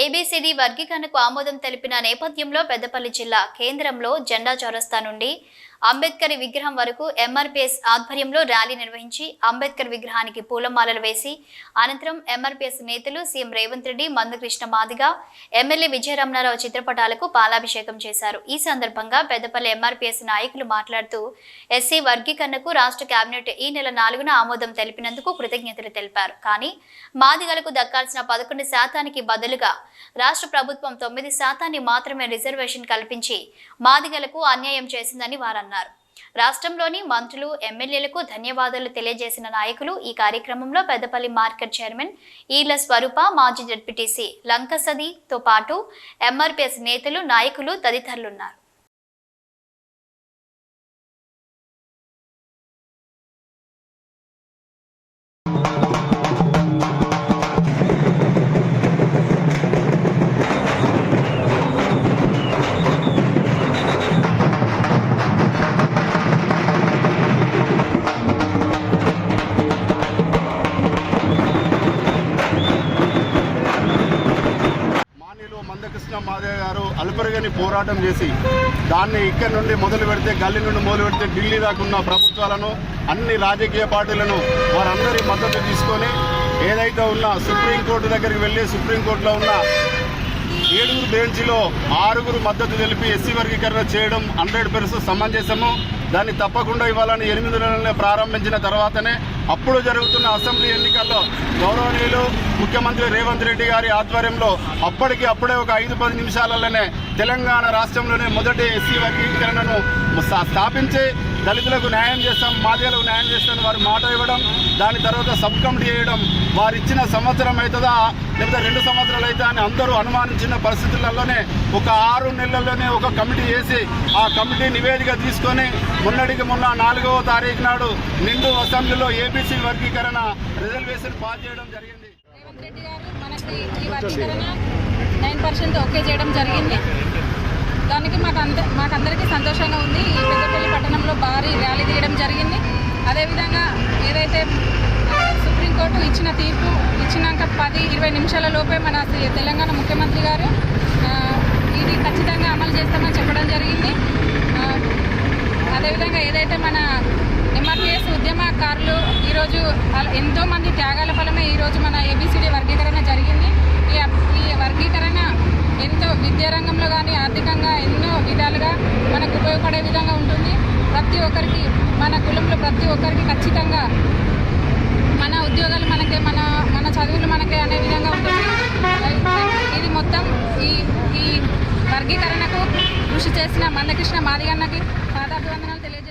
ABCD వర్గీకరణకు ఆమోదం తెలిపిన నేపథ్యంలో పెద్దపల్లి జిల్లా కేంద్రంలో జెండా చౌరస్తా నుండి అంబేద్కర్ విగ్రహం వరకు ఎంఆర్పీఎస్ ఆధ్వర్యంలో ర్యాలీ నిర్వహించి అంబేద్కర్ విగ్రహానికి పూలమాలలు వేసి అనంతరం ఎంఆర్పీఎస్ నేతలు సీఎం రేవంత్ రెడ్డి మందకృష్ణ మాదిగ ఎమ్మెల్యే విజయరమణారావు చిత్రపటాలకు పాలాభిషేకం చేశారు. ఈ సందర్భంగా పెద్దపల్లి ఎంఆర్పీఎస్ నాయకులు మాట్లాడుతూ ఎస్సీ వర్గీకరణకు రాష్ట్ర కేబినెట్ ఈ నెల నాలుగున ఆమోదం తెలిపినందుకు కృతజ్ఞతలు తెలిపారు. కానీ మాదిగలకు దక్కాల్సిన పదకొండు శాతానికి బదులుగా రాష్ట్ర ప్రభుత్వం తొమ్మిది శాతాన్ని మాత్రమే రిజర్వేషన్ కల్పించి మాదిగలకు అన్యాయం చేసిందని వారన్నారు. రాష్ట్రంలోని మంత్రులు ఎమ్మెల్యేలకు ధన్యవాదాలు తెలియజేసిన నాయకులు ఈ కార్యక్రమంలో పెద్దపల్లి మార్కెట్ చైర్మన్ ఈల స్వరూప మాజీ జడ్పీటీసీ లంకసదితో పాటు ఎంఆర్పీఎస్ నేతలు నాయకులు తదితరులున్నారు. రాధాకృష్ణ మందకృష్ణ మాదేవ్ గారు అలుపెరగని పోరాటం చేసి దాన్ని ఇక్కడి నుండి మొదలు పెడితే గల్లీ నుండి మొదలు పెడితే ఢిల్లీ దాకా ఉన్న ప్రభుత్వాలను అన్ని రాజకీయ పార్టీలను వారందరి మద్దతు తీసుకొని ఏదైతే ఉన్న సుప్రీంకోర్టు దగ్గరికి వెళ్ళి సుప్రీంకోర్టులో ఉన్న ఏడుగురు బెంచ్లో ఆరుగురు మద్దతు తెలిపి ఎస్సీ వర్గీకరణ చేయడం హండ్రెడ్ పర్సెంట్ సమంజసము. దాన్ని తప్పకుండా ఇవ్వాలని ఎనిమిది నెలలనే ప్రారంభించిన తర్వాతనే అప్పుడు జరుగుతున్న అసెంబ్లీ ఎన్నికల్లో గౌరవనీయులు ముఖ్యమంత్రి రేవంత్ రెడ్డి గారి ఆధ్వర్యంలో అప్పటికి అప్పుడే ఒక ఐదు పది నిమిషాలలోనే తెలంగాణ రాష్ట్రంలోనే మొదటి ఎస్సీ వర్గీకరణను స్థాపించే స్థాపించి దళితులకు న్యాయం చేస్తాం మాదిగలకు న్యాయం చేస్తాను వారు మాట ఇవ్వడం దాని తర్వాత సబ్ కమిటీ వేయడం వారు ఇచ్చిన సంవత్సరం అవుతుందా లేకపోతే రెండు సంవత్సరాలు అవుతా అని అందరూ అనుమానించిన పరిస్థితులలోనే ఒక ఆరు నెలల్లోనే ఒక కమిటీ వేసి ఆ కమిటీ నివేదిక తీసుకొని మొన్నటికి మొన్న నాలుగవ తారీఖు నాడు నిండు అసెంబ్లీలో ఏబీసీ వర్గీకరణ రిజర్వేషన్ పాస్ చేయడం జరిగింది. రేవంత్ రెడ్డి గారు మనకి ఈ వర్గీకరణ నైన్ పర్సెంట్ ఓకే చేయడం జరిగింది. దానికి మాకు అంద మాకందరికీ సంతోషంగా ఉంది. భారీ ర్యాలీ తీయడం జరిగింది. అదేవిధంగా ఏదైతే సుప్రీంకోర్టు ఇచ్చిన తీర్పు ఇచ్చినాక పది ఇరవై నిమిషాల లోపే మన తెలంగాణ ముఖ్యమంత్రి గారు ఇది ఖచ్చితంగా అమలు చేస్తామని చెప్పడం జరిగింది. అదేవిధంగా ఏదైతే మన ఎంఆర్పిఎస్ ఉద్యమకారులు ఈరోజు ఎంతోమంది ఎంతో మంది త్యాగాల ఫలమే ఈరోజు మన ఏబిసిడి వర్గీకరణ జరిగింది. ఈ ఈ వర్గీకరణ ఎంతో విద్యారంగంలో కానీ ఆర్థికంగా ఎన్నో విధాలుగా మనకు ఉపయోగ ప్రతి ఒక్కరికి మన కులంలో ప్రతి ఒక్కరికి ఖచ్చితంగా మన ఉద్యోగాలు మనకే మన మన చదువులు మనకే అనే విధంగా ఉంటుంది. ఇది మొత్తం ఈ ఈ వర్గీకరణకు కృషి చేసిన మందకృష్ణ మాదిగన్నకి పాదాభివందనాలు తెలియజేసుకుంటాం